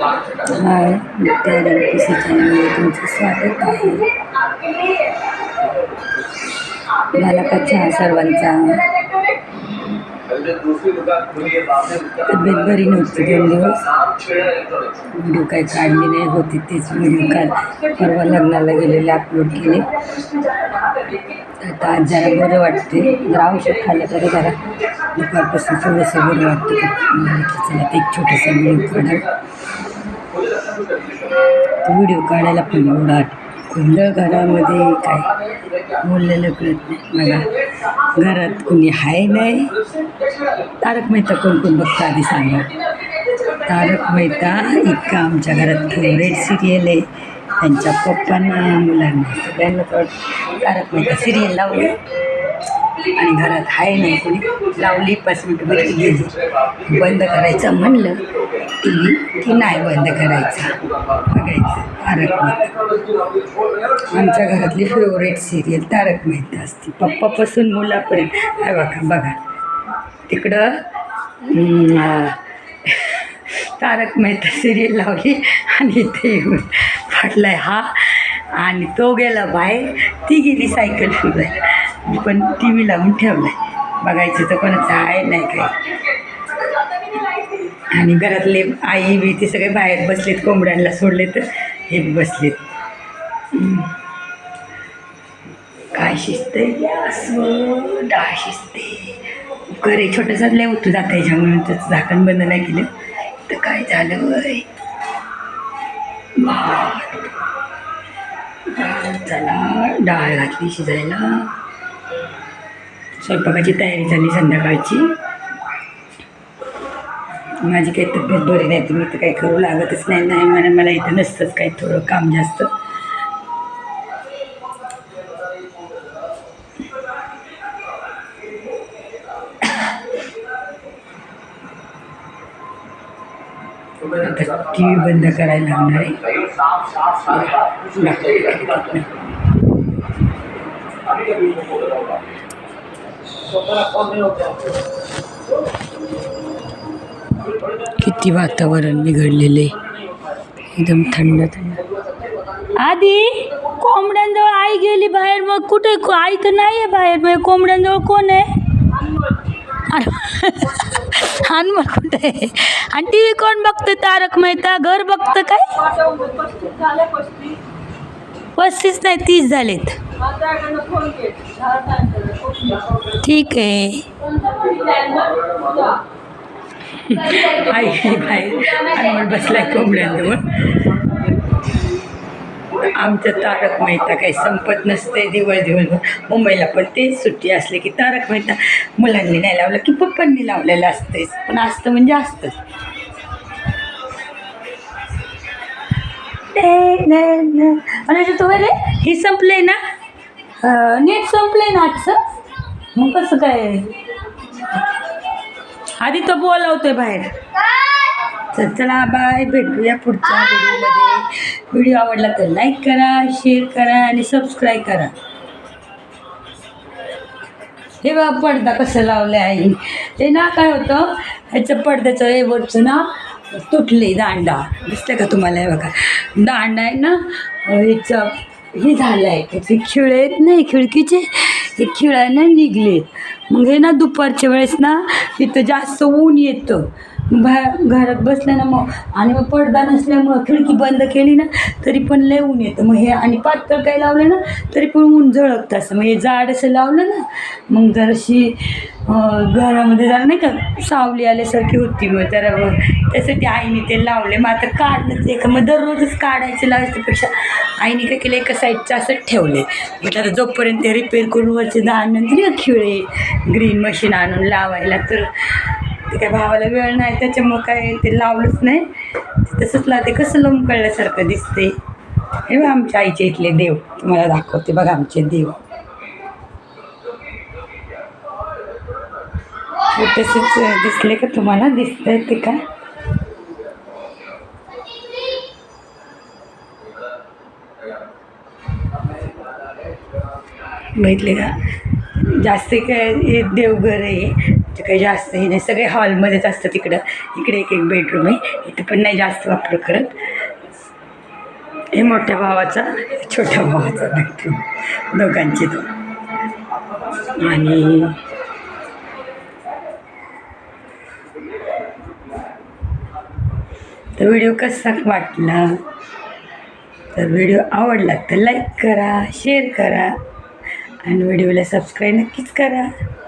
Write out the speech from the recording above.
हाय त्या पी चॅनलमध्ये तुमचं स्वागत आहे मला का चहा सर्वांचा तब्येत बरी नव्हती दोन दिवस व्हिडिओ काही काढले नाही होते तेच व्हिडिओ काल परवा लग्नाला गेलेले अपलोड केले आता आज जरा बरं वाटते जरा औषध खाल्लं तरी जरा दुपारपासून थोडंसं बरं वाटतं चला ते एक छोटासा व्हिडिओ काढा. तो व्हिडिओ काढायला पण एवढा गोंधळ घरामध्ये काय बोललेलं कळत नाही. मला घरात कोणी आहे नाही. तारक मेहता कोण कोण बघता आधी सांगा. तारक मेहता इतका आमच्या घरात फेवरेट सिरियल आहे. त्यांच्या पप्पांना मुलांना सगळ्यांना तारक मेहता सिरियल लावली आणि घरात आहे नाही कोणी लावली पाच मिनटं बरी गेली बंद करायचं म्हणलं टी व्ही की नाही बंद करायचं. बघायचं तारक मेहता. आमच्या घरातली फेवरेट सिरियल तारक मेहता असते. पप्पापासून मुलापर्यंत. काय बघा बघा. तिकडं तारक मेहता सिरियल लावली आणि इथे येऊन फाटलाय हा. आणि तो गेला बाहेर. ती गेली सायकल फिरायला मी पण टी व्ही लावून ठेवलाय. बघायचं तर कोणाचं आहे नाही काय. आणि घरातले आई बी ते सगळे बाहेर बसलेत कोंबड्यांना सोडले तर हे बी बसलेत. काय शिजते डाळ शिजते कुकर आहे. छोटंसं लय उतू जातं याच्यामुळे. त्याचं झाकण बंद नाही केलं. तर काय झालं वय? भात. चला डाळ घातली शिजायला. स्वयंपाकाची तयारी झाली संध्याकाळची. माझी काही तब्येत बरी नाही तुम्ही तर काही करू लागतच नाही. नाही म्हणा मला इथं नसतंच काही थोडं काम जास्त. आता टी व्ही बंद करायला लागणार आहे. किती वातावरण बिघडलेले. एकदम थंड थंड. आधी कोंबड्यांजवळ आई गेली बाहेर मग कुठे? को- आई तर नाही आहे बाहेर मग कोंबड्यांजवळ कोण आहे? हनुमान कुठे आहे? आणि टी व्ही कोण बघतं? तारक मेहता घर बघतं काय? पस्तीस नाही तीस झालेत. ठीक आहे. आई बाहेर बसलाय कोंबड्यांजवळ. आमचं तारक मेहता काही संपत नसते दिवस दिवसभर मुंबईला पण तेच सुट्टी असली की तारक मेहता मुलांनी नाही लावलं की पप्पांनी लावलेलं असतेच. पण असतं म्हणजे असतंच. आणि तो रे हे संपले ना? नेट संपले ना आजचं? मग कसं काय? आधी तो बोलावतोय बाहेर. तर चला बाय. भेटूया पुढच्या व्हिडिओमध्ये. व्हिडिओ आवडला तर लाईक करा शेअर करा आणि सबस्क्राईब करा. हे बघा पडदा कसं लावलं आहे ते ना काय होतं? ह्याचं पडद्याचं हे वरचं ना तुटले दांडा. दिसलं का तुम्हाला हे बघा? दांडा आहे ना ह्याचं हे झालं आहे त्याचे खिळ आहेत नाही खिडकीचे? हे खिळ्यानं निघले मग हे ना दुपारच्या वेळेस ना इथं जास्त ऊन येतं. भा घरात बसल्यानं ना मग आणि मग पडदा नसल्यामुळं खिडकी बंद केली ना तरी पण लय ऊन येतं. मग हे आणि पातळ काही लावलं ना तरी पण ऊन झळकतं असं. मग हे जाड असं लावलं ना मग जराशी घरामध्ये जरा नाही का सावली आल्यासारखी होती मग. जरा त्यासाठी आईने ते लावले. मग आता काढलंच आहे का मग दररोजच काढायचं लावायच्यापेक्षा आईने काय केलं एका साईडचं असंच ठेवले म्हटलं आता जोपर्यंत ते रिपेअर करून वरचे दहा नंतर खिळे ग्रीन मशीन आणून लावायला तर ते काय भावाला वेळ नाही त्याच्यामुळं काय ते लावलंच नाही. तसंच लावते कसं लोंबकळल्यासारखं दिसते. हे आमच्या आईचे इथले देव तुम्हाला दाखवते बघा आमचे देव. तसेच दिसले का तुम्हाला? दिसत आहेत ते काय बघितले का? जास्त काय हे देवघर आहे. इथं काही जास्त हे नाही. सगळे हॉलमध्येच असतं तिकडं इकडे एक एक बेडरूम आहे. इथं पण नाही जास्त वापर करत. हे मोठ्या भावाचा छोट्या भावाचा बेडरूम दोघांचे दोन. आणि तर व्हिडिओ कसा वाटला? तर व्हिडिओ आवडला तर लाईक करा शेअर करा. आणि व्हिडिओला सबस्क्राईब नक्कीच करा.